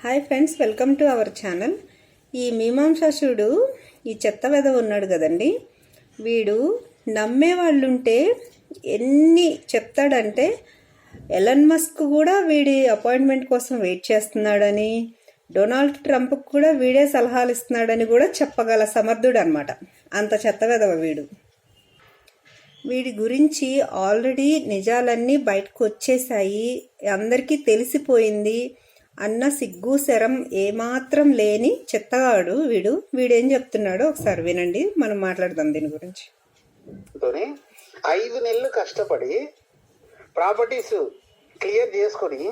Hi friends welcome to our channel. ఈ మీమాంసాసుడు ఈ చెత్త వెధ ఉన్నాడు కదండి. వీడు నమ్మే వాళ్ళుంటే ఎన్ని చెప్తాడంటే ఎలన్ మస్క్ కూడా వీడి అపాయింట్మెంట్ కోసం వెయిట్ చేస్తున్నాడని డొనాల్డ్ ట్రంప్కి కూడా వీడే సలహాలు ఇస్తున్నాడని కూడా చెప్పగల సమర్థుడు అనమాట అంత చెత్త వెధవ వీడు. వీడి గురించి ఆల్రెడీ నిజాలన్నీ బయటకు వచ్చేసాయి అందరికీ తెలిసిపోయింది. అన్న సిగ్గు శరం ఏమాత్రం లేని చెత్తగాడు వీడు. వీడేం చెప్తున్నాడో ఒకసారి వినండి. మనం మాట్లాడదాం దీని గురించి. ఐదు నెలలు కష్టపడి ప్రాపర్టీస్ క్లియర్ చేసుకొని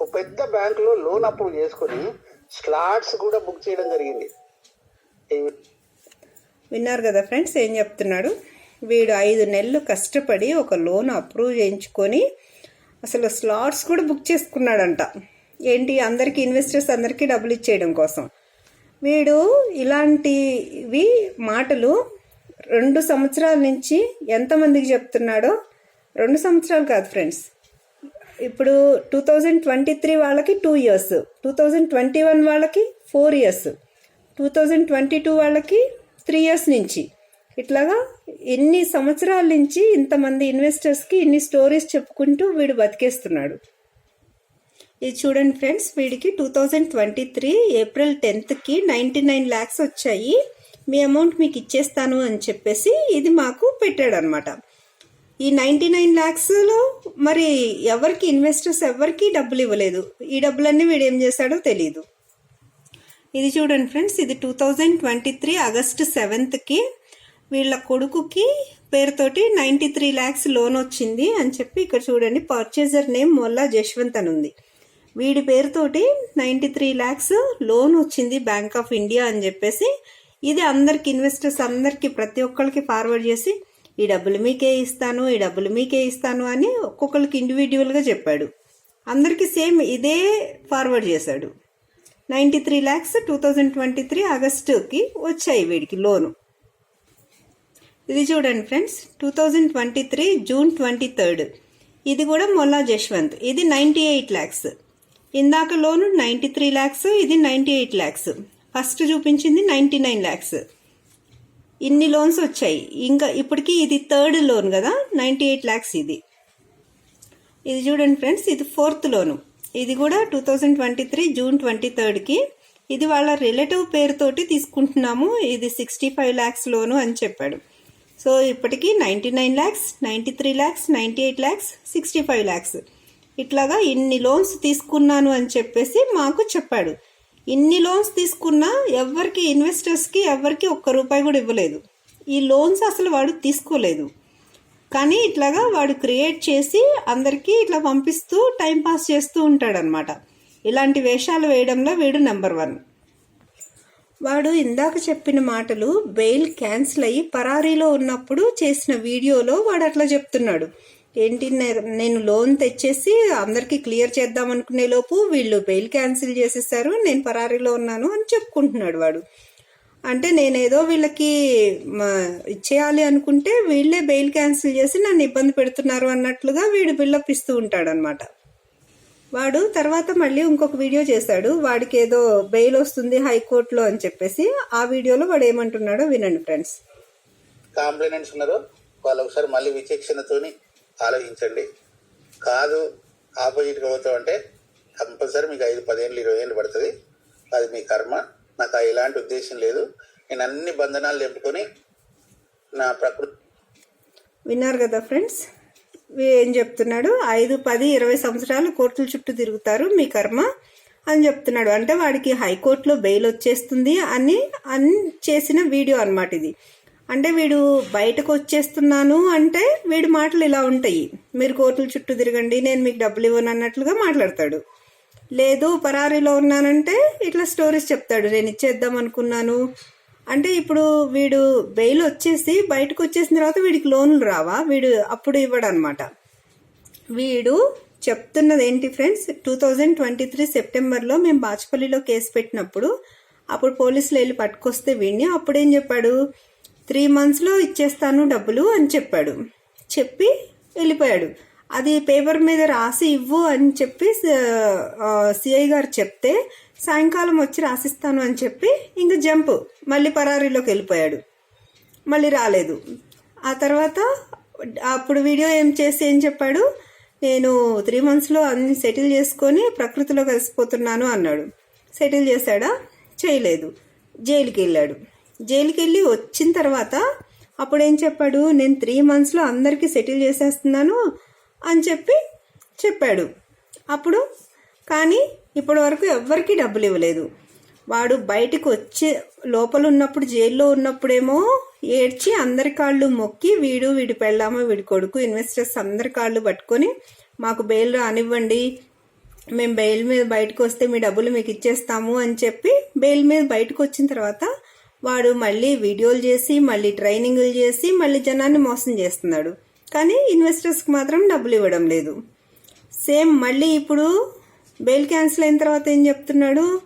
ఒక పెద్ద బ్యాంకులో లోన్ అప్రూవ్ చేసుకొని స్లాట్స్ కూడా బుక్ చేయడం జరిగింది. విన్నారు కదా ఫ్రెండ్స్ ఏం చెప్తున్నాడు? వీడు ఐదు నెలలు కష్టపడి ఒక లోన్ అప్రూవ్ చేయించుకొని అసలు స్లాట్స్ కూడా బుక్ చేసుకున్నాడంట. ఏంటి? అందరికీ ఇన్వెస్టర్స్ అందరికీ డబ్బులు ఇచ్చేయడం కోసం. వీడు ఇలాంటివి మాటలు రెండు సంవత్సరాల నుంచి ఎంతమందికి చెప్తున్నాడో? రెండు సంవత్సరాలు కాదు ఫ్రెండ్స్ ఇప్పుడు టూ థౌజండ్ ట్వంటీ త్రీ వాళ్ళకి two years two thousand twenty one వాళ్ళకి four years two thousand twenty two వాళ్ళకి త్రీ ఇయర్స్ నుంచి. ఇట్లాగా ఎన్ని సంవత్సరాల నుంచి ఇంతమంది ఇన్వెస్టర్స్కి ఇన్ని స్టోరీస్ చెప్పుకుంటూ వీడు బతికేస్తున్నాడు. ఇది చూడండి ఫ్రెండ్స్ వీడికి two thousand twenty three April టెన్త్కి ninety nine lakhs వచ్చాయి. మీ అమౌంట్ మీకు ఇచ్చేస్తాను అని చెప్పేసి ఇది మాకు పెట్టాడు అనమాట ఈ నైంటీ నైన్ ల్యాక్స్లో మరి ఎవరికి ఇన్వెస్టర్స్ ఎవరికి డబ్బులు ఇవ్వలేదు. ఈ డబ్బులన్నీ వీడు ఏం చేశాడో తెలియదు ఇది చూడండి ఫ్రెండ్స్ ఇది two thousand twenty three August సెవెంత్కి వీళ్ళ కొడుకుకి పేరుతోటి నైంటీ త్రీ ల్యాక్స్ లోన్ వచ్చింది అని చెప్పి ఇక్కడ చూడండి పర్చేజర్ నేమ్ మొల్లా జశ్వంత్ అని ఉంది. వీడి పేరుతోటి నైంటీ త్రీ ల్యాక్స్ లోన్ వచ్చింది బ్యాంక్ ఆఫ్ ఇండియా అని చెప్పేసి. ఇది అందరికి ఇన్వెస్టర్స్ అందరికీ ప్రతి ఒక్కరికి ఫార్వర్డ్ చేసి ఈ డబ్బులు మీకే ఇస్తాను ఈ డబ్బులు మీకే ఇస్తాను అని ఒక్కొక్కరికి ఇండివిజువల్గా చెప్పాడు. అందరికీ సేమ్ ఇదే ఫార్వర్డ్ చేశాడు. Ninety three lakhs two thousand twenty three ఆగస్టుకి వచ్చాయి వీడికి లోను. ఇది చూడండి friends two thousand twenty three June twenty third. ఇది కూడా మొల్లా జశ్వంత్. ఇది నైంటీ ఎయిట్ ల్యాక్స్ ఇందాక లోను నైంటీ త్రీ ల్యాక్స్ ఇది నైంటీ ఎయిట్ ల్యాక్స్ ఫస్ట్ చూపించింది నైంటీ నైన్ ల్యాక్స్ ఇన్ని లోన్స్ వచ్చాయి. ఇంకా ఇప్పటికి ఇది థర్డ్ లోన్ కదా? నైంటీ ఎయిట్ ల్యాక్స్ ఇది. ఇది చూడండి ఫ్రెండ్స్ ఇది ఫోర్త్ లోను. ఇది కూడా two thousand twenty three June twenty థర్డ్కి. ఇది వాళ్ళ రిలేటివ్ పేరుతోటి తీసుకుంటున్నాము. ఇది సిక్స్టీ ఫైవ్ ల్యాక్స్ లోను అని చెప్పాడు. సో ఇప్పటికి ninety nine lakhs ninety three lakhs ninety eight lakhs sixty five lakhs ఇట్లాగా ఇన్ని లోన్స్ తీసుకున్నాను అని చెప్పేసి మాకు చెప్పాడు. ఇన్ని లోన్స్ తీసుకున్నా ఎవరికి ఇన్వెస్టర్స్కి ఎవరికి ఒక్క రూపాయి కూడా ఇవ్వలేదు. ఈ లోన్స్ అసలు వాడు తీసుకోలేదు. కానీ ఇట్లాగా వాడు క్రియేట్ చేసి అందరికీ ఇట్లా పంపిస్తూ టైంపాస్ చేస్తూ ఉంటాడనమాట ఇలాంటి వేషాలు వేయడంలో వీడు నెంబర్ వన్ వాడు ఇందాక చెప్పిన మాటలు బెయిల్ క్యాన్సిల్ అయ్యి పరారీలో ఉన్నప్పుడు చేసిన వీడియోలో వాడు అట్లా చెప్తున్నాడు. ఏంటి నేను లోన్ తెచ్చేసి అందరికీ క్లియర్ చేద్దాం అనుకునే లోపు వీళ్ళు బెయిల్ క్యాన్సిల్ చేసేసారు నేను పరారీలో ఉన్నాను అని చెప్పుకుంటున్నాడు వాడు. అంటే నేనేదో వీళ్ళకి ఇచ్చేయాలి అనుకుంటే వీళ్ళే బెయిల్ క్యాన్సిల్ చేసి నన్ను ఇబ్బంది పెడుతున్నారు అన్నట్లుగా వీడు బిల్డప్ ఇస్తూ ఉంటాడనమాట వాడు తర్వాత మళ్ళీ ఇంకొక వీడియో చేశాడు వాడికి ఏదో బెయిల్ వస్తుంది హైకోర్టులో అని చెప్పేసి ఆ వీడియోలో వాడు ఏమంటున్నాడో వినండి ఫ్రెండ్స్. కాంప్లైనెంట్స్ ఉన్నారు వాళ్ళు ఒకసారి మళ్ళీ విచక్షణతోని ఆలోచించండి. కాదు ఆపోజిట్గా పోతాం అంటే కంపల్సరీ మీకు ఐదు పదేళ్ళు ఇరవై ఏళ్ళు పడుతుంది. అది మీ కర్మ. నాకు ఎలాంటి ఉద్దేశం లేదు. నేను అన్ని బంధనాలు తెంపుకొని నా ప్రకృతి విన్నారు కదా ఫ్రెండ్స్? ఏం చెప్తున్నాడు? ఐదు పది ఇరవై సంవత్సరాలు కోర్టుల చుట్టూ తిరుగుతారు మీ కర్మ అని చెప్తున్నాడు. అంటే వాడికి హైకోర్టులో బెయిల్ వచ్చేస్తుంది అని అని చేసిన వీడియో అన్నమాట ఇది. అంటే వీడు బయటకు వచ్చేస్తున్నాను అంటే వీడి మాటలు ఇలా ఉంటాయి. మీరు కోర్టుల చుట్టూ తిరగండి నేను మీకు డబ్బులు ఇవ్వను అన్నట్లుగా మాట్లాడతాడు. లేదు పరారీలో ఉన్నానంటే ఇట్లా స్టోరీస్ చెప్తాడు. నేను ఇచ్చేద్దాం అనుకున్నాను. అంటే ఇప్పుడు వీడు బెయిల్ వచ్చేసి బయటకు వచ్చేసిన తర్వాత వీడికి లోన్లు రావా? వీడు అప్పుడు ఇవ్వడనమాట. వీడు చెప్తున్నది ఏంటి friends two thousand twenty three సెప్టెంబర్లో మేము బాచుపల్లిలో కేసు పెట్టినప్పుడు అప్పుడు పోలీసులు వెళ్ళి పట్టుకొస్తే వీడిని అప్పుడేం చెప్పాడు? త్రీ మంత్స్లో ఇచ్చేస్తాను డబ్బులు అని చెప్పాడు. చెప్పి వెళ్ళిపోయాడు. అది పేపర్ మీద రాసి ఇవ్వు అని చెప్పి సిఐ గారు చెప్తే సాయంకాలం వచ్చి రాసిస్తాను అని చెప్పి ఇంక జంప్ మళ్ళీ పరారీలోకి వెళ్ళిపోయాడు. మళ్ళీ రాలేదు. ఆ తర్వాత అప్పుడు వీడియో ఏం చేసి ఏం చెప్పాడు? నేను త్రీ మంత్స్లో అన్ని సెటిల్ చేసుకొని ప్రకృతిలో కలిసిపోతున్నాను అన్నాడు. సెటిల్ చేశాడా? చేయలేదు. జైలుకి వెళ్ళాడు. జైలుకి వెళ్ళి వచ్చిన తర్వాత అప్పుడు ఏం చెప్పాడు? నేను త్రీ మంత్స్లో అందరికీ సెటిల్ చేసేస్తున్నాను అని చెప్పి చెప్పాడు. అప్పుడు కానీ ఇప్పటి వరకు ఎవ్వరికీ డబ్బులు ఇవ్వలేదు. వాడు బయటికి వచ్చే లోపల ఉన్నప్పుడు జైల్లో ఉన్నప్పుడేమో ఏడ్చి అందరి కాళ్ళు మొక్కి వీడు వీడి పెళ్ళాము వీడి కొడుకు ఇన్వెస్టర్స్ అందరి కాళ్ళు పట్టుకొని మాకు బెయిల్ రానివ్వండి మేము బెయిల్ మీద బయటకు వస్తే మీ డబ్బులు మీకు ఇచ్చేస్తాము అని చెప్పి బెయిల్ మీద బయటకు వచ్చిన తర్వాత వాడు మళ్ళీ వీడియోలు చేసి మళ్ళీ ట్రైనింగ్లు చేసి మళ్ళీ జనాన్ని మోసం చేస్తున్నాడు. కానీ ఇన్వెస్టర్స్కి మాత్రం డబ్బులు ఇవ్వడం లేదు. సేమ్ మళ్ళీ ఇప్పుడు బెయిల్ క్యాన్సిల్ అయిన తర్వాత ఏం చెప్తున్నాడు?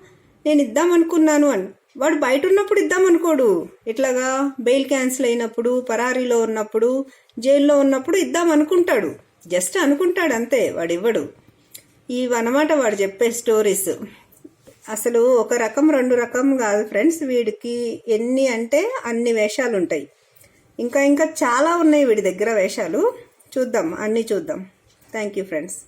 నేను ఇద్దాం అనుకున్నాను అని. వాడు బయట ఉన్నప్పుడు ఇద్దాం అనుకోడు. ఇట్లాగా బెయిల్ క్యాన్సిల్ అయినప్పుడు పరారీలో ఉన్నప్పుడు జైల్లో ఉన్నప్పుడు ఇద్దాం అనుకుంటాడు. జస్ట్ అనుకుంటాడు అంతే వాడు ఇవ్వడు. ఇవన్నమాట వాడు చెప్పే స్టోరీస్. అసలు ఒక రకం రెండు రకం కాదు ఫ్రెండ్స్ వీడికి. ఎన్ని అంటే అన్ని వేషాలు ఉంటాయి. ఇంకా ఇంకా చాలా ఉన్నాయి వీడి దగ్గర వేషాలు. చూద్దాం అన్నీ చూద్దాం. Thank you friends